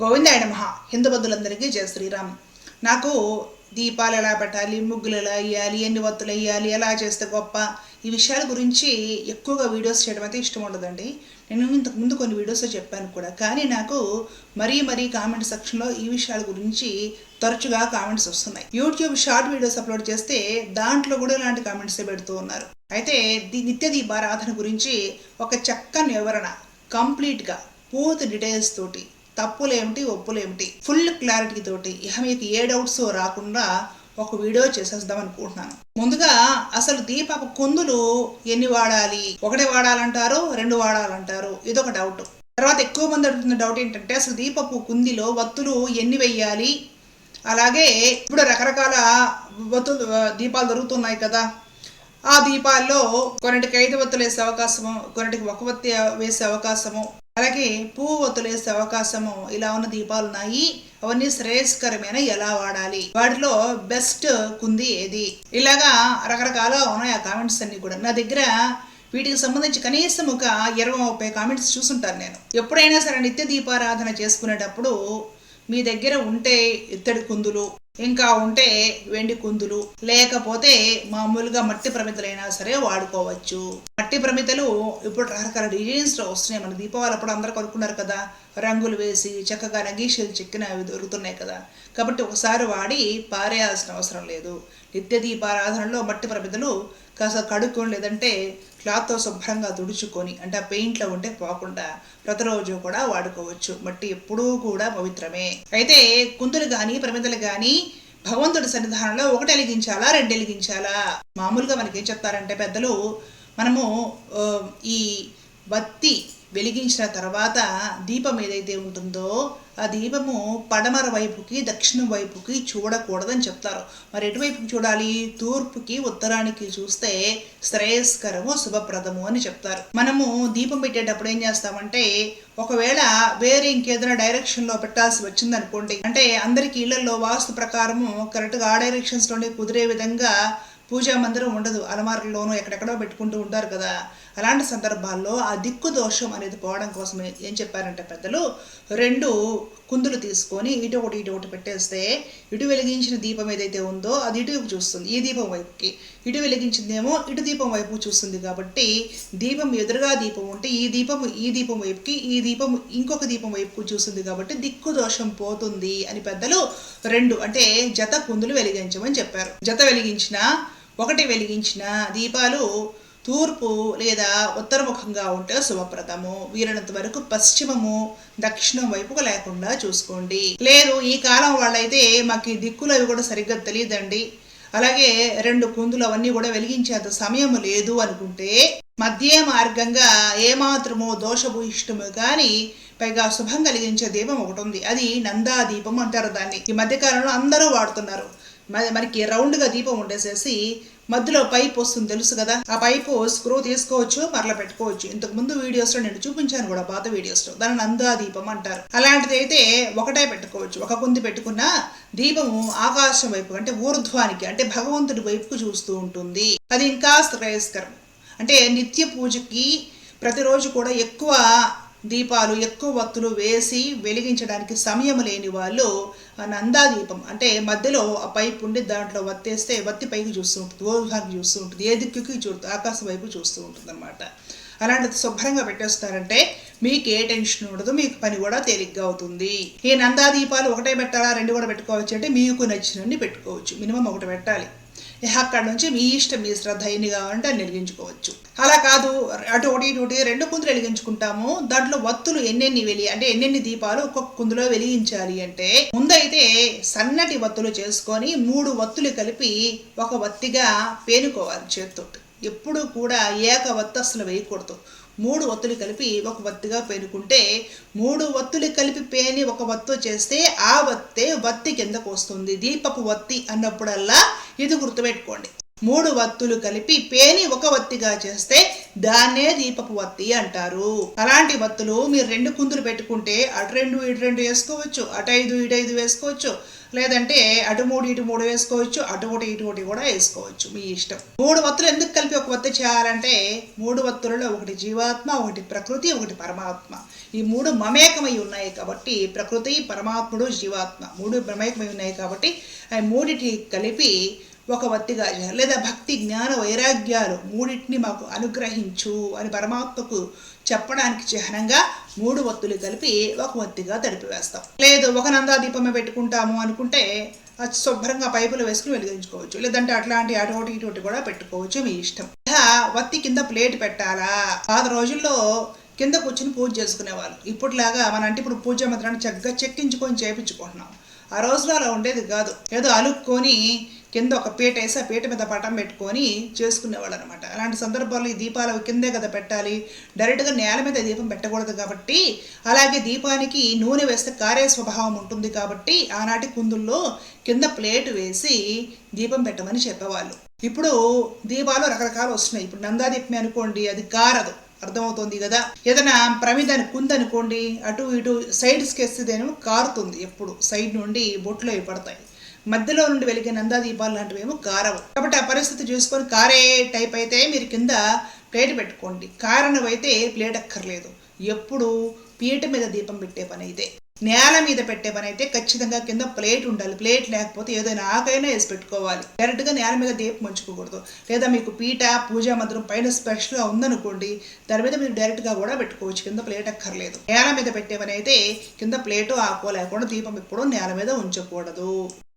గోవిందాయ నమ హిందూ బంధులందరికీ జయ శ్రీరామ్. నాకు దీపాలు ఎలా పెట్టాలి ముగ్గులు ఎలా వేయాలి ఎన్ని వత్తులు వేయాలి ఎలా చేస్తే గొప్ప? ఈ విషయాల గురించి ఎక్కువగా వీడియోస్ చేయడం అయితే ఇష్టం ఉండదండి. నేను ఇంతకు ముందు కొన్ని వీడియోస్ చెప్పాను కూడా. కానీ నాకు మరీ మరీ కామెంట్ సెక్షన్లో ఈ విషయాల గురించి తరచుగా కామెంట్స్ వస్తున్నాయి. యూట్యూబ్ షార్ట్ వీడియోస్ అప్లోడ్ చేస్తే దాంట్లో కూడా ఇలాంటి కామెంట్స్ పెడుతూ ఉన్నారు. అయితే నిత్య దీపారాధన గురించి ఒక చక్కని వివరణ కంప్లీట్గా పూర్తి డీటెయిల్స్ తోటి తప్పులేమిటి ఒప్పులేమిటి? ఫుల్ క్లారిటీ తోటి ఇహ మీకు ఏ డౌట్స్ రాకుండా ఒక వీడియో చేసేద్దాం అనుకుంటున్నాను. ముందుగా అసలు దీపపు కుందులు ఎన్ని వాడాలి? ఒకటే వాడాలంటారు రెండు వాడాలంటారు? ఇదొక డౌట్ తర్వాత ఎక్కువ మంది అడుగుతున్న డౌట్ ఏంటంటే అసలు దీపపు కుందిలో వత్తులు ఎన్ని వెయ్యాలి? అలాగే ఇప్పుడు రకరకాల వత్తులు దీపాలు దొరుకుతున్నాయి కదా. ఆ దీపాల్లో కొన్నిటికి ఐదు వత్తులు వేసే అవకాశము కొన్నిటికి ఒక వత్తి వేసే అవకాశము అలాగే పువ్వు వత్తులేసే అవకాశము ఇలా ఉన్న దీపాలు ఉన్నాయి. అవన్నీ శ్రేయస్కరమైన ఎలా వాడాలి? వాటిలో బెస్ట్ కుంది ఏది? ఇలాగా రకరకాల ఉన్నాయి ఆ కామెంట్స్ అన్ని కూడా. నా దగ్గర వీటికి సంబంధించి కనీసం ఒక ఇరవై ముప్పై కామెంట్స్ చూసుంటాను నేను. ఎప్పుడైనా సరే నిత్య దీపారాధన చేసుకునేటప్పుడు మీ దగ్గర ఉంటే ఇత్తడి కుందులు ఇంకా ఉంటే వెండి కుందులు లేకపోతే మామూలుగా మట్టి ప్రమితలైనా సరే వాడుకోవచ్చు. మట్టి ప్రమితలు ఇప్పుడు రకరకాల డిజైన్స్లో వస్తున్నాయి. మన దీపావళి అప్పుడు అందరూ కొనుక్కున్నారు కదా. రంగులు వేసి చక్కగా నగీషలు చెక్కిన అవి దొరుకుతున్నాయి కదా. కాబట్టి ఒకసారి వాడి పారేయాల్సిన అవసరం లేదు. నిత్య దీపారాధనలో మట్టి ప్రమిదలు కాస్త కడుక్కొని లేదంటే క్లాత్తో శుభ్రంగా తుడుచుకొని అంటే ఆ పెయింట్లో ఉంటే పోకుండా ప్రతిరోజు కూడా వాడుకోవచ్చు. మట్టి ఎప్పుడూ కూడా పవిత్రమే. అయితే కుందులు కానీ ప్రమిదలు కానీ భగవంతుడి సన్నిధానంలో ఒకటి వెలిగించాలా రెండు వెలిగించాలా? మామూలుగా మనకి ఏం చెప్తారంటే పెద్దలు మనము ఈ బత్తి వెలిగించిన తర్వాత దీపం ఏదైతే ఉంటుందో ఆ దీపము పడమర వైపుకి దక్షిణం వైపుకి చూడకూడదని చెప్తారు. మరి ఎటువైపుకి చూడాలి? తూర్పుకి ఉత్తరానికి చూస్తే శ్రేయస్కరము శుభప్రదము అని చెప్తారు. మనము దీపం పెట్టేటప్పుడు ఏం చేస్తామంటే ఒకవేళ వేరే ఇంకేదైనా డైరెక్షన్లో పెట్టాల్సి వచ్చింది అనుకోండి అంటే అందరికి ఇళ్ళలో వాస్తు ప్రకారము కరెక్ట్గా ఆ డైరెక్షన్స్లోనే కుదిరే విధంగా పూజా మందిరం ఉండదు. అలమారుల్లోనూ ఎక్కడెక్కడో పెట్టుకుంటూ ఉంటారు కదా. అలాంటి సందర్భాల్లో ఆ దిక్కు దోషం అనేది పోవడం కోసం ఏం చెప్పారంటే పెద్దలు రెండు కుందులు తీసుకొని ఇటు ఒకటి ఇటు ఒకటి పెట్టేస్తే ఇటు వెలిగించిన దీపం ఏదైతే ఉందో అది ఇటువైపు చూస్తుంది. ఈ దీపం వైపుకి. ఇటు వెలిగించిందేమో ఇటు దీపం వైపు చూస్తుంది కాబట్టి దీపం ఎదురుగా దీపం ఉంటే ఈ దీపం ఈ దీపం వైపుకి ఈ దీపం ఇంకొక దీపం వైపుకు చూస్తుంది కాబట్టి దిక్కు దోషం పోతుంది అని పెద్దలు రెండు అంటే జత కుందులు వెలిగించమని చెప్పారు. జత వెలిగించిన ఒకటి వెలిగించిన దీపాలు తూర్పు లేదా ఉత్తరముఖంగా ఉంటే శుభప్రదము. వీలైనంత వరకు పశ్చిమము దక్షిణం వైపుకు లేకుండా చూసుకోండి. లేదు ఈ కాలం వాళ్ళైతే మాకు ఈ దిక్కులు అవి కూడా సరిగ్గా తెలియదండి. అలాగే రెండు కుందులు అవన్నీ కూడా వెలిగించేంత సమయం లేదు అనుకుంటే మధ్య మార్గంగా ఏమాత్రమో దోషభూయిష్టము కానీ పైగా శుభం కలిగించే దీపం ఒకటి ఉంది. అది నందా దీపం అంటారు దాన్ని. ఈ మధ్య కాలంలో అందరూ వాడుతున్నారు. మరి మనకి రౌండ్గా దీపం ఉండేసేసి మధ్యలో పైప్ వస్తుంది తెలుసు కదా? ఆ పైపు స్క్రూ తీసుకోవచ్చు మరల పెట్టుకోవచ్చు. ఇంతకు ముందు వీడియోస్లో నేను చూపించాను కూడా పాత వీడియోస్ దానిని అందా దీపం అంటారు. అలాంటిది అయితే ఒకటే పెట్టుకోవచ్చు. ఒక కుంది పెట్టుకున్న దీపము ఆకాశం వైపు అంటే ఊర్ధ్వానికి అంటే భగవంతుడి వైపుకు చూస్తూ ఉంటుంది. అది ఇంకా శ్రేయస్కరం. అంటే నిత్య పూజకి ప్రతిరోజు కూడా ఎక్కువ దీపాలు ఎక్కువ వత్తులు వేసి వెలిగించడానికి సమయం లేని వాళ్ళు ఆ నందా దీపం అంటే మధ్యలో ఆ పైపు ఉండి దాంట్లో వత్తేస్తే వత్తి పైకి చూస్తూ ఉంటుంది ఓర్ధానికి చూస్తూ ఉంటుంది ఏ దిక్కుకి చూస్తూ ఆకాశం వైపు చూస్తూ ఉంటుంది అనమాట అలాంటిది శుభ్రంగా పెట్టేస్తారంటే మీకు ఏ టెన్షన్ ఉండదు మీకు పని కూడా తేలిగ్గా అవుతుంది. ఈ నందా దీపాలు ఒకటే పెట్టాలా రెండు కూడా పెట్టుకోవచ్చు అంటే మీకు నచ్చినన్ని పెట్టుకోవచ్చు మినిమం ఒకటి పెట్టాలి. అక్కడ నుంచి మీ ఇష్టం మీ శ్రద్ధ ఎన్ని కావాలంటే వెలిగించుకోవచ్చు. అలా కాదు అటు ఒకటి ఇటు ఒకటి రెండు కుందులు వెలిగించుకుంటాము. దాంట్లో వత్తులు ఎన్నెన్ని వెలి అంటే ఎన్నెన్ని దీపాలు ఒక్కొక్క కుందులో వెలిగించాలి అంటే ముందైతే సన్నటి వత్తులు చేసుకొని మూడు వత్తులు కలిపి ఒక వత్తిగా పేనుకోవాలి చేత్తోటి. ఎప్పుడు కూడా ఏక వత్తు అసలు వేయకూడదు. మూడు వత్తులు కలిపి ఒక వత్తిగా పేనుకుంటే మూడు వత్తులు కలిపి పేని ఒక వత్తు చేస్తే ఆ వత్తే వత్తి కిందకు వస్తుంది. దీపపు వత్తి అన్నప్పుడల్లా ఇది గుర్తుపెట్టుకోండి. మూడు వత్తులు కలిపి పేని ఒక వత్తిగా చేస్తే దాన్నే దీపపు వత్తి అంటారు. అలాంటి వత్తులు మీరు రెండు కుందులు పెట్టుకుంటే అటు రెండు ఇటు రెండు వేసుకోవచ్చు అటు ఐదు ఇటు ఐదు వేసుకోవచ్చు లేదంటే అటు మూడు ఇటు మూడు వేసుకోవచ్చు అటు ఒకటి ఇటు ఒకటి కూడా వేసుకోవచ్చు మీ ఇష్టం. మూడు వత్తులు ఎందుకు కలిపి ఒక వత్తి చేయాలంటే మూడు వత్తులలో ఒకటి జీవాత్మ ఒకటి ప్రకృతి ఒకటి పరమాత్మ. ఈ మూడు మమేకమై ఉన్నాయి కాబట్టి ప్రకృతి పరమాత్ముడు జీవాత్మ. మూడు మమేకమై ఉన్నాయి కాబట్టి ఆ మూడిటి కలిపి ఒక వత్తిగా లేదా భక్తి జ్ఞాన వైరాగ్యాలు మూడింటిని మాకు అనుగ్రహించు అని పరమాత్మకు చెప్పడానికి చిహ్నంగా మూడు వత్తులు కలిపి ఒక వత్తిగా తడిపివేస్తాం లేదు ఒక నందా దీపమే పెట్టుకుంటాము అనుకుంటే అది శుభ్రంగా పైపులు వేసుకుని వెలిగించుకోవచ్చు. లేదంటే అట్లాంటి అటోటి ఇటువంటి కూడా పెట్టుకోవచ్చు మీ ఇష్టం. ఇలా వత్తి కింద ప్లేట్ పెట్టాలా? పాత రోజుల్లో కింద కూర్చుని పూజ చేసుకునేవాళ్ళు. ఇప్పటిలాగా మన అంటే ఇప్పుడు పూజ మంత్రాన్ని చక్కగా చెక్కించుకొని చేపించుకుంటున్నాం. ఆ రోజులో అలా ఉండేది కాదు. ఏదో అలుక్కొని కింద ఒక పీట వేసి ఆ పీట మీద పటం పెట్టుకొని చేసుకునేవాళ్ళు అనమాట అలాంటి సందర్భాల్లో ఈ దీపాలు కిందే కదా పెట్టాలి. డైరెక్ట్గా నేల మీద దీపం పెట్టకూడదు కాబట్టి అలాగే దీపానికి నూనె వేస్తే కారే స్వభావం ఉంటుంది కాబట్టి ఆనాటి కుందుల్లో కింద ప్లేట్ వేసి దీపం పెట్టమని చెప్పేవాళ్ళు. ఇప్పుడు దీపాలు రకరకాలు వస్తున్నాయి. ఇప్పుడు నందాదీపమే అనుకోండి అది కారదు అర్థమవుతుంది కదా? ఏదైనా ప్రమిదాన్ని కుందనుకోండి అటు ఇటు సైడ్స్కి వేస్తేదేమో కారుతుంది. ఎప్పుడు? సైడ్ నుండి బొట్లు అయిపడతాయి మధ్యలో నుండి వెలిగే నందాదీపాలు లాంటివి ఏమో కారవు. కాబట్టి ఆ పరిస్థితి చూసుకొని కారే టైప్ అయితే మీరు కింద ప్లేట్ పెట్టుకోండి. కారణమైతే ప్లేట్ అక్కర్లేదు. ఎప్పుడు పీట మీద దీపం పెట్టే పని అయితే నేల మీద పెట్టే పని అయితే ఖచ్చితంగా కింద ప్లేట్ ఉండాలి. ప్లేట్ లేకపోతే ఏదైనా ఆకైనా వేసి పెట్టుకోవాలి. డైరెక్ట్గా నేల మీద దీపం ఉంచుకోకూడదు. లేదా మీకు పీట పూజా మందిరం పైన స్పెషల్గా ఉందనుకోండి దాని మీద మీరు డైరెక్ట్గా కూడా పెట్టుకోవచ్చు. కింద ప్లేట్ అక్కర్లేదు. నేల మీద పెట్టే పని అయితే కింద ప్లేటు ఆకో లేకుండా దీపం ఎప్పుడూ నేల మీద ఉంచకూడదు.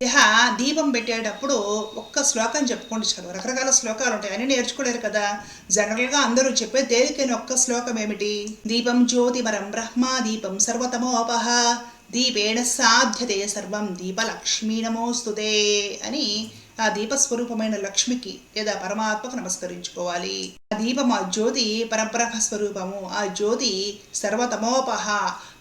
ఇహ దీపం పెట్టేటప్పుడు ఒక్క శ్లోకం చెప్పుకోండి చదువు. రకరకాల శ్లోకాలు ఉంటాయి. అని నేర్చుకోలేరు కదా. జనరల్గా అందరూ చెప్పే తేలికైన ఒక్క శ్లోకం ఏమిటి? దీపం జ్యోతిమరం బ్రహ్మ దీపం సర్వతమోపహ. దీపేణ సాధ్యతే సర్వం దీపలక్ష్మీ నమోస్తుతే అని ఆ దీపస్వరూపమైన లక్ష్మికి లేదా పరమాత్మకు నమస్కరించుకోవాలి. ఆ దీపం ఆ జ్యోతి పరబ్రహ్మ స్వరూపము ఆ జ్యోతి సర్వతమోపహ.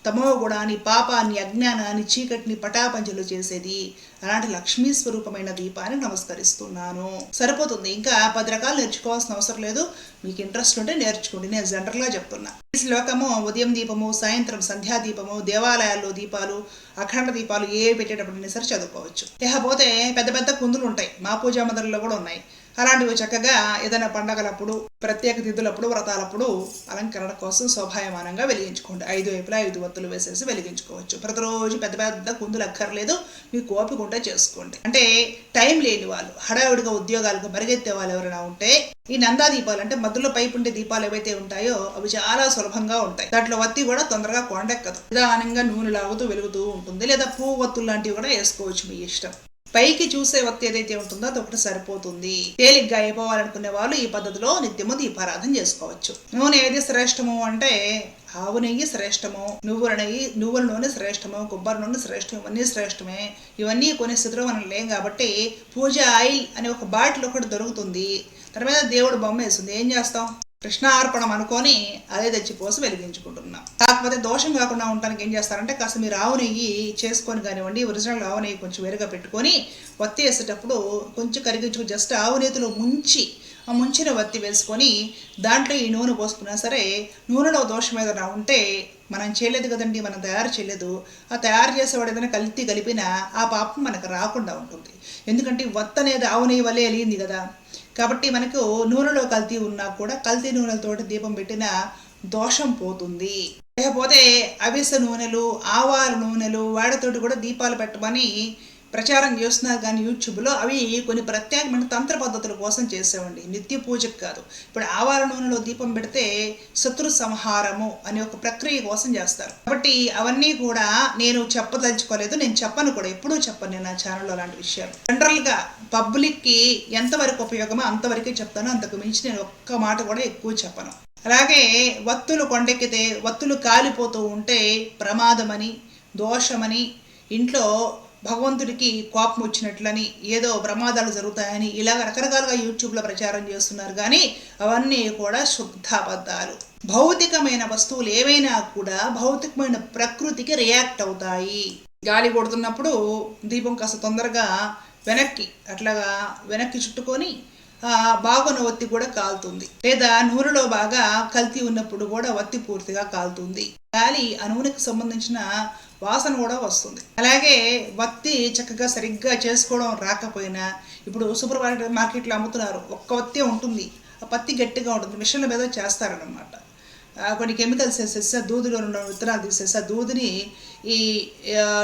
తమోగుణాన్ని పాపాన్ని అజ్ఞానాన్ని చీకటిని పటాపంచలు చేసేది. అలాంటి లక్ష్మీ స్వరూపమైన దీపాన్ని నమస్కరిస్తున్నాను. సరిపోతుంది. ఇంకా పది రకాలు నేర్చుకోవాల్సిన అవసరం లేదు. మీకు ఇంట్రెస్ట్ ఉంటే నేర్చుకోండి. నేను జనరల్గా చెప్తున్నా. ఈ శ్లోకము ఉదయం దీపము సాయంత్రం సంధ్యా దీపము దేవాలయాల్లో దీపాలు అఖండ దీపాలు ఏ పెట్టేటప్పుడైనా సరే చదువుకోవచ్చు. ఇకపోతే పెద్ద పెద్ద కుందులు ఉంటాయి. మా పూజా మందిరంలో కూడా ఉన్నాయి. అలాంటివి చక్కగా ఏదైనా పండగలప్పుడు ప్రత్యేక తిథులప్పుడు వ్రతాలప్పుడు అలంకరణ కోసం శోభాయమానంగా వెలిగించుకోండి. ఐదు వైపులా ఐదు వత్తులు వేసేసి వెలిగించుకోవచ్చు. ప్రతిరోజు పెద్ద పెద్ద కుందులు అక్కర్లేదు. మీకు ఓపిక ఉంటే చేసుకోండి. అంటే టైం లేని వాళ్ళు హడావిడిగా ఉద్యోగాలకు పరిగెత్తే వాళ్ళు ఎవరైనా ఉంటే ఈ నందా దీపాలు అంటే మధ్యలో పైపు ఉండే దీపాలు ఏవైతే ఉంటాయో అవి చాలా సులభంగా ఉంటాయి. దాంట్లో వత్తి కూడా తొందరగా కొండెక్కదు. నిదానంగా నూనె లాగుతూ వెలుగుతూ ఉంటుంది. లేదా పువ్వు వత్తులు లాంటివి కూడా వేసుకోవచ్చు మీ ఇష్టం. పైకి చూసే వత్తి ఏదైతే ఉంటుందో అది ఒకటి సరిపోతుంది. తేలిగ్గా అయిపోవాలనుకునే వాళ్ళు ఈ పద్ధతిలో నిత్యము దీపారాధన చేసుకోవచ్చు. నూనె ఏది శ్రేష్టము అంటే ఆవు నెయ్యి శ్రేష్టము నువ్వుల నెయ్యి నువ్వుల నూనె శ్రేష్టము కొబ్బరి నూనె శ్రేష్టం ఇవన్నీ శ్రేష్టమే. ఇవన్నీ కొనే స్థితిలో మనం లేం కాబట్టి పూజ ఆయిల్ అనే ఒక బాటిల్ ఒకటి దొరుకుతుంది. తర్వాత దేవుడు బొమ్మ వేస్తుంది. ఏం చేస్తాం? కృష్ణార్పణం అనుకొని అదే తెచ్చి పోసి వెలిగించుకుంటున్నాం. కాకపోతే దోషం కాకుండా ఉండడానికి ఏం చేస్తారంటే కాస్త మీరు ఆవు నెయ్యి చేసుకొని కానివ్వండి ఒరిజినల్ ఆవు నెయ్యి కొంచెం వేరుగా పెట్టుకొని వత్తి వేసేటప్పుడు కొంచెం కరిగించుకుని జస్ట్ ఆవు నేతిలో ముంచి ఆ ముంచిన వత్తి వేసుకొని దాంట్లో ఈ నూనె పోసుకున్నా సరే నూనెలో దోషం ఏదైనా ఉంటే మనం చేయలేదు కదండి మనం తయారు చేయలేదు. ఆ తయారు చేసేవాడు ఏదైనా కలిపి కలిపినా ఆ పాపం మనకు రాకుండా ఉంటుంది. ఎందుకంటే వత్త అనేది ఆవు నెయ్యి వల్లే వెలిగింది కదా. కాబట్టి మనకు నూనెలో కల్తీ ఉన్నా కూడా కల్తీ నూనెలతో దీపం పెట్టిన దోషం పోతుంది. లేకపోతే అవిస నూనెలు ఆవాల నూనెలు వాడతోటి కూడా దీపాలు పెట్టమని ప్రచారం చేస్తున్నారు కానీ యూట్యూబ్లో అవి కొన్ని ప్రత్యేకమైన తంత్ర పద్ధతుల కోసం చేసేవండి. నిత్య పూజకు కాదు. ఇప్పుడు ఆవార నూనెలో దీపం పెడితే శత్రు సంహారము అనే ఒక ప్రక్రియ కోసం చేస్తారు. కాబట్టి అవన్నీ కూడా నేను చెప్పదలుచుకోలేదు. నేను చెప్పను కూడా. ఎప్పుడూ చెప్పను నేను నా ఛానల్లో అలాంటి విషయాలు. జనరల్గా పబ్లిక్కి ఎంతవరకు ఉపయోగమో అంతవరకే చెప్తాను. అంతకు మించి నేను ఒక్క మాట కూడా ఎక్కువ చెప్పను. అలాగే వత్తులు కొండెక్కితే వత్తులు కాలిపోతూ ఉంటే ప్రమాదమని దోషమని ఇంట్లో భగవంతుడికి కోపం వచ్చినట్లని ఏదో ప్రమాదాలు జరుగుతాయని ఇలాగ రకరకాలుగా యూట్యూబ్లో ప్రచారం చేస్తున్నారు. కానీ అవన్నీ కూడా శుద్ధ అబద్ధాలు. భౌతికమైన వస్తువులు ఏవైనా కూడా భౌతికమైన ప్రకృతికి రియాక్ట్ అవుతాయి. గాలి కొడుతున్నప్పుడు దీపం కాస్త తొందరగా వెనక్కి అట్లాగా వెనక్కి చుట్టుకొని బాగున్న ఒత్తి కూడా కాలుతుంది. లేదా నూనెలో బాగా కల్తీ ఉన్నప్పుడు కూడా ఒత్తి పూర్తిగా కాలుతుంది. గాలి ఆ సంబంధించిన వాసన కూడా వస్తుంది. అలాగే వత్తి చక్కగా సరిగ్గా చేసుకోవడం రాకపోయినా ఇప్పుడు సూపర్ మార్కెట్ మార్కెట్లో అమ్ముతున్నారు. ఒక్క వత్తి ఉంటుంది. ఆ పత్తి గట్టిగా ఉంటుంది. మిషన్ల మీద చేస్తారనమాట కొన్ని కెమికల్స్ వేసేసి దూదులో ఉన్న విత్తనాలు తీసేసి ఆ దూదిని ఈ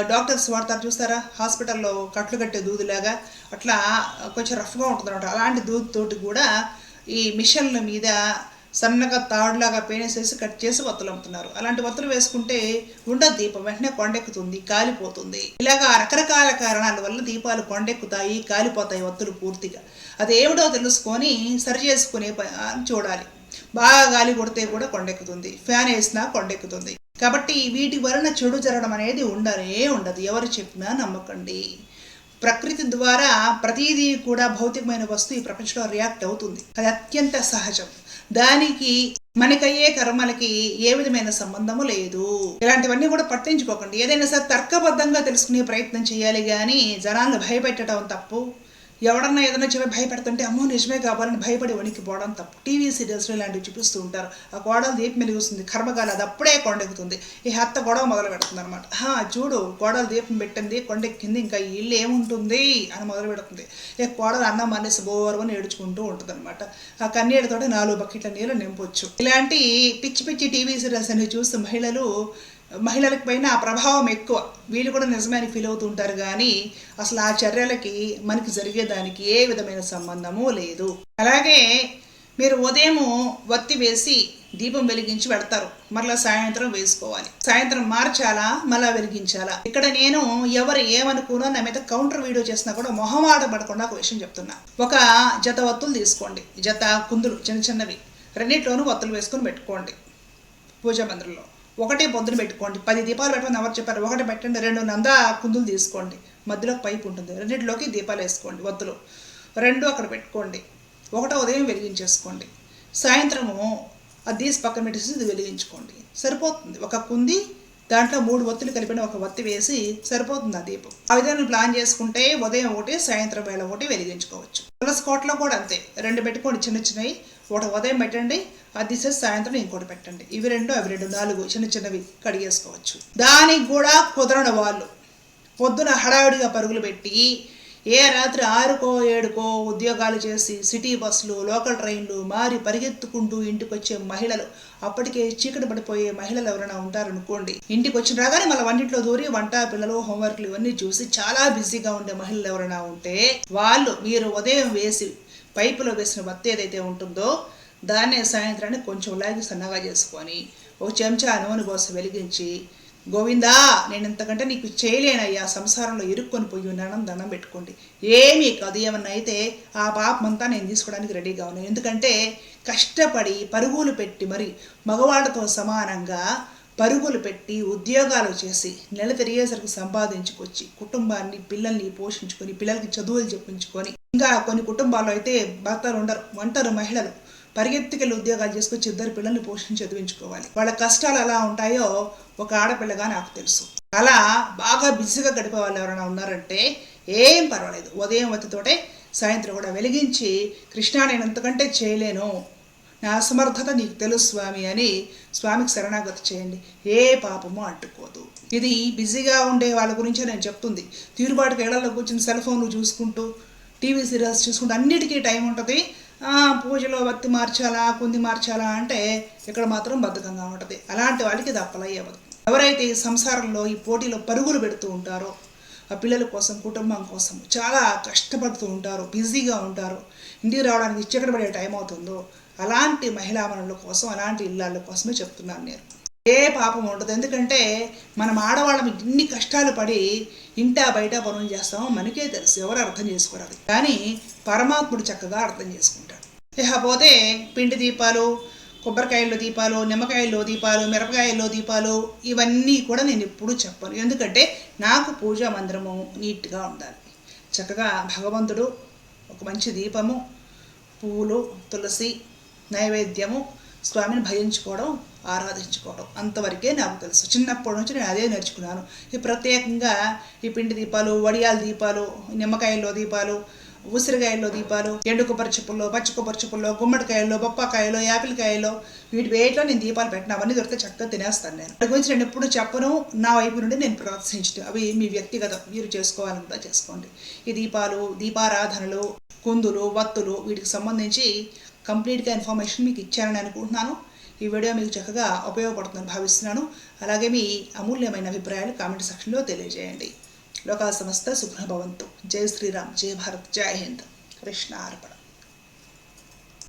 డాక్టర్స్ వాడతారు చూస్తారా? హాస్పిటల్లో కట్లు కట్టే దూదిలాగా అట్లా కొంచెం రఫ్గా ఉంటుంది అనమాట అలాంటి దూదితోటి కూడా ఈ మిషన్ల మీద సన్నగా తాడులాగా పేనేసేసి కట్ చేసి వత్తులు అమ్ముతున్నారు. అలాంటి వత్తులు వేసుకుంటే ఉండదు దీపం వెంటనే కొండెక్కుతుంది కాలిపోతుంది. ఇలాగా రకరకాల కారణాల వల్ల దీపాలు కొండెక్కుతాయి కాలిపోతాయి వత్తులు పూర్తిగా. అదేమిటో తెలుసుకొని సరి చేసుకునే ప- చూడాలి. బాగా గాలి కొడితే కూడా కొండెక్కుతుంది. ఫ్యాన్ వేసినా కొండెక్కుతుంది. కాబట్టి వీటి వలన చెడు జరగడం అనేది ఉండనే ఉండదు. ఎవరు చెప్పినా నమ్మకండి. ప్రకృతి ద్వారా ప్రతిదీ కూడా భౌతికమైన వస్తువు ఈ ప్రపంచంలో రియాక్ట్ అవుతుంది. అది అత్యంత సహజం. దానికి మనకయ్యే కర్మలకి ఏ విధమైన సంబంధము లేదు. ఇలాంటివన్నీ కూడా పట్టించుకోకండి. ఏదైనా సరే తర్కబద్ధంగా తెలుసుకునే ప్రయత్నం చేయాలి కానీ జనాలను భయపెట్టడం తప్పు. ఎవడన్నా ఏదైనా చెప్పి భయపెడుతుంటే అమ్మో నిజమే కావాలని భయపడి వణికిపోవడం తప్పు. టీవీ సీరియల్స్లో ఇలాంటివి చూపిస్తూ ఉంటారు. ఆ గోడలు దీపం వెలుగుస్తుంది కర్మగాలి అది అప్పుడే కొండెక్కుతుంది. ఈ హత్త గొడవ మొదలు పెడుతుంది అనమాట చూడు గోడలు దీపం పెట్టింది కొండెక్కింది ఇంకా ఇల్లు ఏముంటుంది? అని మొదలు పెడుతుంది. ఇక కోడలు అన్నం మానేసి బోవర్వని ఏడుచుకుంటూ ఉంటుంది అనమాట ఆ కన్నీటితోటి నాలుగు బకెట్ల నీళ్ళు నింపొచ్చు. ఇలాంటి పిచ్చి పిచ్చి టీవీ సీరియల్స్ అనేవి చూస్తే మహిళలు మహిళలకు పైన ఆ ప్రభావం ఎక్కువ. వీళ్ళు కూడా నిజమని ఫీల్ అవుతూ ఉంటారు కానీ అసలు ఆ చర్యలకి మనకి జరిగేదానికి ఏ విధమైన సంబంధము లేదు. అలాగే మీరు ఉదయము వత్తి వేసి దీపం వెలిగించి పెడతారు. మరలా సాయంత్రం వేసుకోవాలి. సాయంత్రం మార్చాలా? మళ్ళా వెలిగించాలా? ఇక్కడ నేను ఎవరు ఏమనుకున్నా నా మీద కౌంటర్ వీడియో చేసినా కూడా మొహమాట పడకుండా ఒక విషయం చెప్తున్నా. ఒక జత వత్తులు తీసుకోండి. జత కుందులు చిన్న చిన్నవి. రెండింటిలోనూ వత్తులు వేసుకొని పెట్టుకోండి. పూజా మందిరంలో. ఒకటే పొద్దున పెట్టుకోండి. పది దీపాలు పెట్టమని ఎవరు చెప్పారు? ఒకటి పెట్టండి రెండు నంద కుందులు తీసుకోండి. మధ్యలో పైపు ఉంటుంది. రెండింటిలోకి దీపాలు వేసుకోండి వద్దులో రెండు అక్కడ పెట్టుకోండి. ఒకటో ఉదయం వెలిగించేసుకోండి. సాయంత్రము అది తీసి పక్కన పెట్టేసి ఇది వెలిగించుకోండి. సరిపోతుంది. ఒక కుంది దాంట్లో మూడు ఒత్తులు కలిపిన ఒక వత్తి వేసి సరిపోతుంది ఆ దీపం. ఆ విధంగా ప్లాన్ చేసుకుంటే ఉదయం ఒకటి సాయంత్రం వేళ ఒకటి వెలిగించుకోవచ్చు. తులసి కోటలో కూడా అంతే. రెండు పెట్టుకోండి చిన్న చిన్నవి. ఒకటి ఉదయం పెట్టండి అది తీసేసి సాయంత్రం ఇంకోటి పెట్టండి. ఇవి రెండు అవి రెండు నాలుగు చిన్న చిన్నవి కడిగేసుకోవచ్చు. దానికి కూడా కుదరని వాళ్ళు పొద్దున హడావిడిగా పరుగులు పెట్టి ఏ రాత్రి ఆరుకో ఏడుకో ఉద్యోగాలు చేసి సిటీ బస్సులు లోకల్ ట్రైన్లు మారి పరిగెత్తుకుంటూ ఇంటికి వచ్చే మహిళలు అప్పటికే చీకటి పడిపోయే మహిళలు ఎవరైనా ఉంటారనుకోండి. ఇంటికి వచ్చిన రాగానే మళ్ళీ వంటింట్లో దూరి వంట పిల్లలు హోంవర్క్లు ఇవన్నీ చూసి చాలా బిజీగా ఉండే మహిళలు ఎవరైనా ఉంటే వాళ్ళు మీరు ఉదయం వేసి పైపులో వేసిన వత్తి ఏదైతే ఉంటుందో దాన్నే సాయంత్రాన్ని కొంచెం లాగి సన్నగా చేసుకొని ఒక చెంచా నూనె పోసి వెలిగించి గోవిందా నేను ఇంతకంటే నీకు చేయలేనయ్యా సంసారంలో ఇరుక్కొని పోయి ఉన్నానని దండం పెట్టుకోండి. ఏమీ కాదు ఏమన్నా అయితే ఆ పాపమంతా నేను తీసుకోవడానికి రెడీగా ఉన్నాను. ఎందుకంటే కష్టపడి పరుగులు పెట్టి మరి మగవాళ్ళతో సమానంగా పరుగులు పెట్టి ఉద్యోగాలు చేసి నెల తిరిగేసరికి సంపాదించుకొచ్చి కుటుంబాన్ని పిల్లల్ని పోషించుకొని పిల్లలకి చదువులు చెప్పించుకొని ఇంకా కొన్ని కుటుంబాల్లో అయితే భర్తలు ఉండరు ఒంటరు మహిళలు పరిగెత్తుకెళ్ళి ఉద్యోగాలు చేసుకొచ్చి ఇద్దరు పిల్లల్ని పోషించి చదివించుకోవాలి. వాళ్ళ కష్టాలు ఎలా ఉంటాయో ఒక ఆడపిల్లగా నాకు తెలుసు. అలా బాగా బిజీగా గడిపే వాళ్ళు ఎవరైనా ఉన్నారంటే ఏం పర్వాలేదు. ఉదయం వత్తితోటే సాయంత్రం కూడా వెలిగించి కృష్ణ నేను అంతకంటే చేయలేను నా అసమర్థత నీకు తెలుసు స్వామి అని స్వామికి శరణాగతి చేయండి. ఏ పాపము అట్టుకోదు ఇది బిజీగా ఉండే వాళ్ళ గురించే నేను చెప్తుంది. తీరుబాటుగా ఇళ్ళలో కూర్చుని సెల్ ఫోన్లు చూసుకుంటూ టీవీ సీరియల్స్ చూసుకుంటూ అన్నిటికీ టైం ఉంటుంది. పూజలో వత్తి మార్చాలా కుంది మార్చాలా అంటే ఇక్కడ మాత్రం బద్ధకంగా ఉంటుంది. అలాంటి వాళ్ళకి ఇది ఎవరైతే ఈ సంసారంలో ఈ పోటీలో పరుగులు పెడుతూ ఉంటారో ఆ పిల్లల కోసం కుటుంబం కోసం చాలా కష్టపడుతూ ఉంటారు బిజీగా ఉంటారు. ఇంటికి రావడానికి ఇచ్చకడ పడే టైం అవుతుందో అలాంటి మహిళా మనుల కోసం అలాంటి ఇళ్ళ కోసమే చెప్తున్నాను నేను. ఏ పాపం ఉండదు. ఎందుకంటే మనం ఆడవాళ్ళం ఇన్ని కష్టాలు పడి ఇంటా బయట పనులు చేస్తామో మనకే తెలుసు. ఎవరు అర్థం చేసుకోరాదు కానీ పరమాత్ముడు చక్కగా అర్థం చేసుకుంటాడు. లేకపోతే పిండి దీపాలు కొబ్బరికాయల్లో దీపాలు నిమ్మకాయల్లో దీపాలు మిరపకాయల్లో దీపాలు ఇవన్నీ కూడా నేను ఎప్పుడూ చెప్పను. ఎందుకంటే నాకు పూజా మందిరము నీట్గా ఉండాలి. చక్కగా భగవంతుడు ఒక మంచి దీపము పూలు తులసి నైవేద్యము స్వామిని భజించుకోవడం ఆరాధించుకోవడం. అంతవరకే నాకు తెలుసు. చిన్నప్పటి నుంచి నేను అదే నేర్చుకున్నాను. ఈ ప్రత్యేకంగా ఈ పిండి దీపాలు వడియాల దీపాలు నిమ్మకాయల్లో దీపాలు ఉసిరికాయల్లో దీపాలు ఎండు కొబ్బరి చెప్పుల్లో పచ్చి కొబ్బరి చెప్పుల్లో గుమ్మడికాయల్లో బొప్పకాయలో యాపిల్కాయలో వీటి వేటిలో నేను దీపాలు పెట్టిన. అవన్నీ దొరికితే చక్కగా తినేస్తాను నేను. వాటి గురించి నేను ఎప్పుడు చెప్పను. నా వైపు నుండి నేను ప్రోత్సహించడం అవి మీ వ్యక్తిగత. మీరు చేసుకోవాలనుకుంటా చేసుకోండి. ఈ దీపాలు దీపారాధనలు కుందులు వత్తులు వీటికి సంబంధించి కంప్లీట్గా ఇన్ఫర్మేషన్ మీకు ఇచ్చానని అనుకుంటున్నాను. ఈ వీడియో మీకు చక్కగా ఉపయోగపడుతుందని భావిస్తున్నాను. అలాగే మీ అమూల్యమైన అభిప్రాయాలు కామెంట్ సెక్షన్లో తెలియజేయండి. లోకాల సంస్థ సుఖభవంతు. జై శ్రీరామ్. జై భారత్. జై హింద్. కృష్ణ అర్పణ